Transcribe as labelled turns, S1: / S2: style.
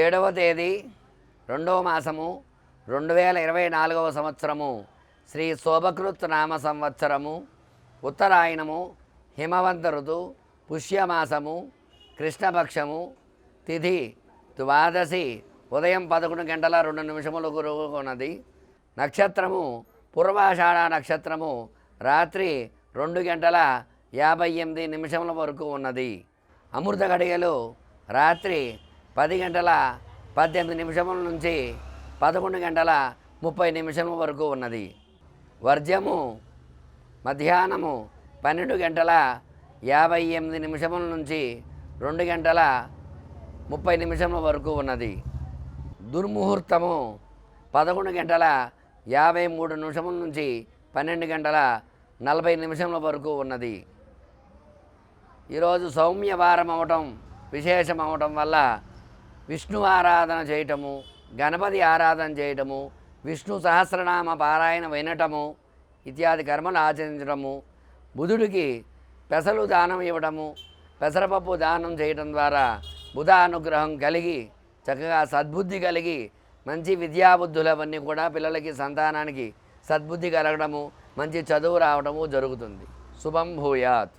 S1: ఏడవ తేదీ రెండవ మాసము రెండు వేల ఇరవై నాలుగవ సంవత్సరము శ్రీ శోభకృత్ నామ సంవత్సరము ఉత్తరాయణము హిమవంత ఋతు పుష్యమాసము కృష్ణపక్షము తిథి ద్వాదశి ఉదయం పదకొండు గంటల రెండు నిమిషములకు ఉన్నది నక్షత్రము పూర్వాషాఢ నక్షత్రము రాత్రి రెండు గంటల యాభై ఎనిమిది నిమిషముల వరకు ఉన్నది. అమృత గడియలు రాత్రి పది గంటల పద్దెనిమిది నిమిషముల నుంచి పదకొండు గంటల ముప్పై నిమిషము వరకు ఉన్నది. వర్జము మధ్యాహ్నము పన్నెండు గంటల యాభై ఎనిమిది నిమిషముల నుంచి రెండు గంటల ముప్పై నిమిషముల వరకు ఉన్నది. దుర్ముహూర్తము పదకొండు గంటల యాభై మూడు నిమిషముల నుంచి పన్నెండు గంటల నలభై నిమిషముల వరకు ఉన్నది. ఈరోజు సౌమ్యవారం అవటం విశేషం అవటం వల్ల విష్ణు ఆరాధన చేయటము గణపతి ఆరాధన చేయటము విష్ణు సహస్రనామ పారాయణ వినటము ఇత్యాది కర్మలు ఆచరించడము బుధుడికి పెసలు దానం ఇవ్వడము పెసరపప్పు దానం చేయటం ద్వారా బుధ అనుగ్రహం కలిగి చక్కగా సద్బుద్ధి కలిగి మంచి విద్యాబుద్ధులవన్నీ కూడా పిల్లలకి సంతానానికి సద్బుద్ధి కలగడము మంచి చదువు రావడము జరుగుతుంది. శుభం భూయాత్.